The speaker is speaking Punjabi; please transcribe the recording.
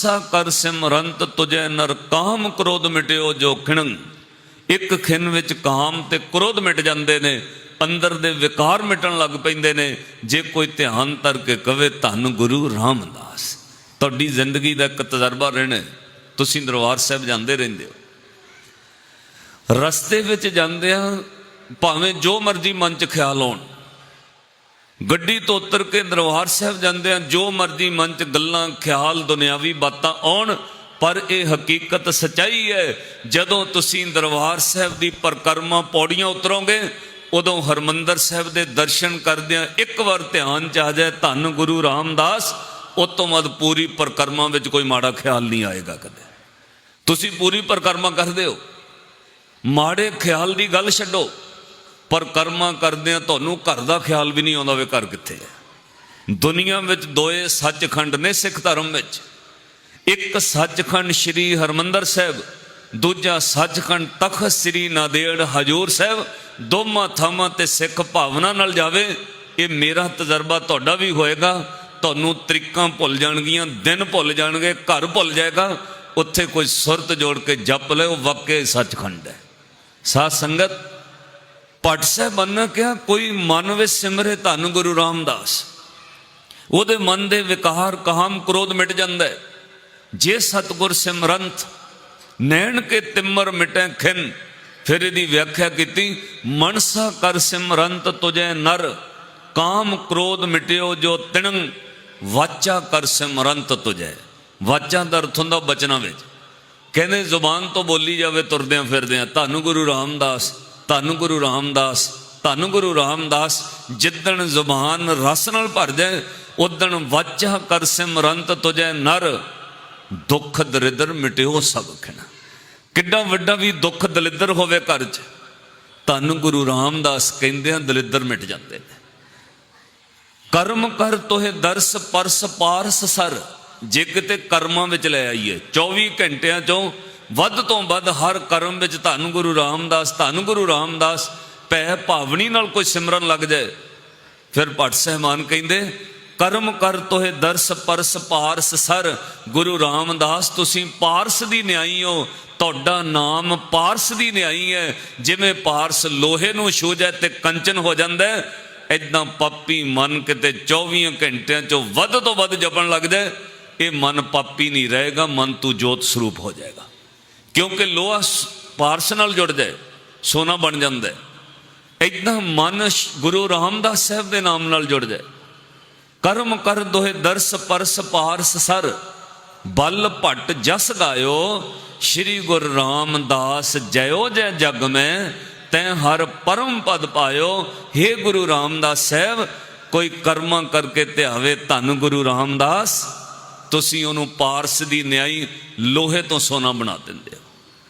ਮਨਸਾ ਕਰ ਸਿਮਰੰਤ ਤੁਜੈ ਨਰ ਕਾਮ ਕ੍ਰੋਧ ਮਿਟਿਓ ਜੋ ਖਿਣੰ ਇੱਕ ਖਿੰ ਵਿੱਚ ਕਾਮ ਤੇ ਕ੍ਰੋਧ ਮਿਟ ਜਾਂਦੇ ਨੇ, ਅੰਦਰ ਦੇ ਵਿਕਾਰ ਮਿਟਣ ਲੱਗ ਪੈਂਦੇ ਨੇ। ਜੇ ਕੋਈ ਧਿਆਨ ਧਰ ਕੇ ਕਵੇ, ਧੰਨ ਗੁਰੂ ਰਾਮਦਾਸ, ਤੁਹਾਡੀ ਜ਼ਿੰਦਗੀ ਦਾ ਇੱਕ ਤਜਰਬਾ ਰਹਿਣਾ ਤੁਸੀਂ ਦਰਬਾਰ ਸਾਹਿਬ ਜਾਂਦੇ ਰਹਿੰਦੇ ਹੋ। ਰਸਤੇ ਵਿੱਚ ਜਾਂਦੇ ਆ ਭਾਵੇਂ ਜੋ ਮਰਜ਼ੀ ਮਨ 'ਚ ਖਿਆਲ ਆਉਣ ਗੱਡੀ ਤੋਂ ਉਤਰ ਕੇ ਦਰਬਾਰ ਸਾਹਿਬ ਜਾਂਦੇ ਆ ਜੋ ਮਰਜ਼ੀ ਮਨ 'ਚ ਗੱਲਾਂ, ਖਿਆਲ, ਦੁਨਿਆਵੀ ਬਾਤਾਂ ਆਉਣ, ਪਰ ਇਹ ਹਕੀਕਤ ਸਚਾਈ ਹੈ, ਜਦੋਂ ਤੁਸੀਂ ਦਰਬਾਰ ਸਾਹਿਬ ਦੀ ਪਰਕਰਮਾ ਪੌੜੀਆਂ ਉਤਰੋਗੇ, ਉਦੋਂ ਹਰਮੰਦਰ ਸਾਹਿਬ ਦੇ ਦਰਸ਼ਨ ਕਰਦਿਆਂ ਇੱਕ ਵਾਰ ਧਿਆਨ ਚ ਆ ਜਾਏ, ਧੰਨ ਗੁਰੂ ਰਾਮਦਾਸ, ਉਸ ਤੋਂ ਬਾਅਦ ਪੂਰੀ ਪਰਕਰਮਾ ਵਿੱਚ ਕੋਈ ਮਾੜਾ ਖਿਆਲ ਨਹੀਂ ਆਏਗਾ ਕਦੇ। ਤੁਸੀਂ ਪੂਰੀ ਪਰਕਰਮਾ ਕਰਦੇ ਹੋ। ਮਾੜੇ ਖਿਆਲ ਦੀ ਗੱਲ ਛੱਡੋ। ਪਰ ਕਰਮਾਂ ਕਰਦਿਆਂ ਤੁਹਾਨੂੰ ਘਰ ਦਾ ਖਿਆਲ ਵੀ ਨਹੀਂ ਆਉਂਦਾ ਵੇ ਘਰ ਕਿੱਥੇ ਹੈ ਦੁਨੀਆ ਵਿੱਚ ਦੋਏ ਸੱਚਖੰਡ ਨੇ ਸਿੱਖ ਧਰਮ ਵਿੱਚ। ਇੱਕ ਸੱਚਖੰਡ ਸ੍ਰੀ ਹਰਮੰਦਰ ਸਾਹਿਬ, ਦੂਜਾ ਸੱਚਖੰਡ ਤਖਤ ਸ੍ਰੀ ਨਾਦੇੜ ਹਜੂਰ ਸਾਹਿਬ, ਦੋਵਾਂ ਥਾਵਾਂ ਤੇ ਸਿੱਖ ਭਾਵਨਾ ਨਾਲ ਜਾਵੇ, ਇਹ ਮੇਰਾ ਤਜਰਬਾ ਤੁਹਾਡਾ ਵੀ ਹੋਏਗਾ। ਤੁਹਾਨੂੰ ਤਰੀਕਾਂ ਭੁੱਲ ਜਾਣਗੀਆਂ, ਦਿਨ ਭੁੱਲ ਜਾਣਗੇ, ਘਰ ਭੁੱਲ ਜਾਏਗਾ। ਉੱਥੇ ਕੋਈ ਸੁਰਤ ਜੋੜ ਕੇ ਜਪ ਲੈ ਉਹ ਵਾਕਈ ਸੱਚਖੰਡ ਹੈ। ਸਾਧ ਸੰਗਤ ਪਟ ਸਾਹਿਬਾਨ ਨੇ ਕਿਹਾ, ਕੋਈ ਮਨ ਵਿੱਚ ਸਿਮਰੇ ਧੰਨ ਗੁਰੂ ਰਾਮਦਾਸ। ਉਹਦੇ ਮਨ ਦੇ ਵਿਕਾਰ ਕਾਮ ਕ੍ਰੋਧ ਮਿਟ ਜਾਂਦਾ ਹੈ। ਜੇ ਸਤਗੁਰ ਸਿਮਰੰਤ ਨੈਣ ਕੇ ਤਿਮਰ ਮਿਟੈ ਖਿਨ। ਫਿਰ ਇਹਦੀ ਵਿਆਖਿਆ ਕੀਤੀ, ਮਨਸਾ ਕਰ ਸਿਮਰੰਤ ਤੁਜੈ ਨਰ, ਕਾਮ ਕ੍ਰੋਧ ਮਿਟਿਓ ਜੋ ਤਿਣੰ, ਵਾਚਾ ਕਰ ਸਿਮਰੰਤ ਤੁਜੈ। ਵਾਚਾ ਦਾ ਅਰਥ ਹੁੰਦਾ ਬਚਨਾਂ ਵਿੱਚ। ਕਹਿੰਦੇ, ਜ਼ੁਬਾਨ ਤੋਂ ਬੋਲੀ ਜਾਵੇ, ਤੁਰਦਿਆਂ ਫਿਰਦਿਆਂ ਧੰਨ ਗੁਰੂ ਰਾਮਦਾਸ ਧੰਨ ਗੁਰੂ ਰਾਮਦਾਸ, ਧੰਨ ਗੁਰੂ ਰਾਮਦਾਸ, ਜਿੱਦਣ ਜ਼ੁਬਾਨ ਰਸ ਨਾਲ ਭਰ ਜਾਏ ਉਦਣ ਵਾਚਾ ਕਰ ਸਿਮਰੰਤ ਤੁਜੈ ਨਰ। ਦੁੱਖ ਦਰਿਦਰ ਮਿਟਿਓ ਸਭ ਕਿੱਡਾ ਵੱਡਾ ਵੀ ਦੁੱਖ ਦਲਿੱਦਰ ਹੋਵੇ ਘਰ 'ਚ। ਧੰਨ ਗੁਰੂ ਰਾਮਦਾਸ ਕਹਿੰਦੇ ਆ, ਦਲਿੱਦਰ ਮਿਟ ਜਾਂਦੇ ਨੇ। ਕਰਮ ਕਰ ਤੋਹੇ ਦਰਸ ਪਰਸ ਪਾਰਸ ਸਰ। ਜੇ ਕਿਤੇ ਕਰਮਾਂ ਵਿੱਚ ਲੈ ਆਈਏ 24 ਘੰਟਿਆਂ ਚੋਂ ਵੱਧ ਤੋਂ ਵੱਧ ਹਰ ਕਰਮ ਵਿੱਚ ਧੰਨ ਗੁਰੂ ਰਾਮਦਾਸ, ਧੰਨ ਗੁਰੂ ਰਾਮਦਾਸ, ਭੈ ਭਾਵਨੀ ਨਾਲ ਕੋਈ ਸਿਮਰਨ ਲੱਗ ਜਾਏ। ਫਿਰ ਭੱਟ ਸਹਿਮਾਨ ਕਹਿੰਦੇ, ਕਰਮ ਕਰ ਤੋਹੇ ਦਰਸ ਪਰਸ ਪਾਰਸ ਸਰ, ਗੁਰੂ ਰਾਮਦਾਸ ਤੁਸੀਂ ਪਾਰਸ ਦੀ ਨਿਆਈ ਹੋ। ਤੁਹਾਡਾ ਨਾਮ ਪਾਰਸ ਦੀ ਨਿਆਈ ਹੈ। ਜਿਵੇਂ ਪਾਰਸ ਲੋਹੇ ਨੂੰ ਛੂ ਜਾਏ ਤੇ ਕੰਚਨ ਹੋ ਜਾਂਦਾ ਹੈ ਪਾਪੀ ਮਨ ਕਿਤੇ 24 ਘੰਟਿਆਂ ਚੋਂ ਵੱਧ ਤੋਂ ਵੱਧ ਜਪਣ ਲੱਗ ਜਾਏ। ਇਹ ਮਨ ਪਾਪੀ ਨਹੀਂ ਰਹੇਗਾ, ਮਨ ਤੂੰ ਜੋਤ ਸਰੂਪ ਹੋ ਜਾਏਗਾ। ਕਿਉਂਕਿ ਲੋਹਾ ਪਾਰਸ ਨਾਲ ਜੁੜ ਜਾਏ ਸੋਨਾ ਬਣ ਜਾਂਦਾ ਹੈ। ਇਦਾਂ ਮਨ ਗੁਰੂ ਰਾਮਦਾਸ ਸਾਹਿਬ ਦੇ ਨਾਮ ਨਾਲ ਜੁੜ ਜਾਏ ਕਰਮ ਕਰ ਦੋਹੇ ਦਰਸ ਪਰਸ ਪਾਰਸ ਸਰ, ਬਲ ਭੱਟ ਜਸ ਗਾਇਓ, ਸ੍ਰੀ ਗੁਰ ਰਾਮਦਾਸ ਜਯੋ ਜੈ ਜਗ ਮੈਂ, ਤੈ ਹਰ ਪਰਮ ਪਦ ਪਾਇਓ। हे ਗੁਰੂ ਰਾਮਦਾਸ ਸਾਹਿਬ, ਕੋਈ ਕਰਮਾਂ ਕਰਕੇ ਧਿਆਵੇ ਧੰਨ ਗੁਰੂ ਰਾਮਦਾਸ, ਤੁਸੀਂ ਉਹਨੂੰ ਪਾਰਸ ਦੀ ਨਿਆਈ ਲੋਹੇ ਤੋਂ ਸੋਨਾ ਬਣਾ ਦਿੰਦੇ ਹੋ।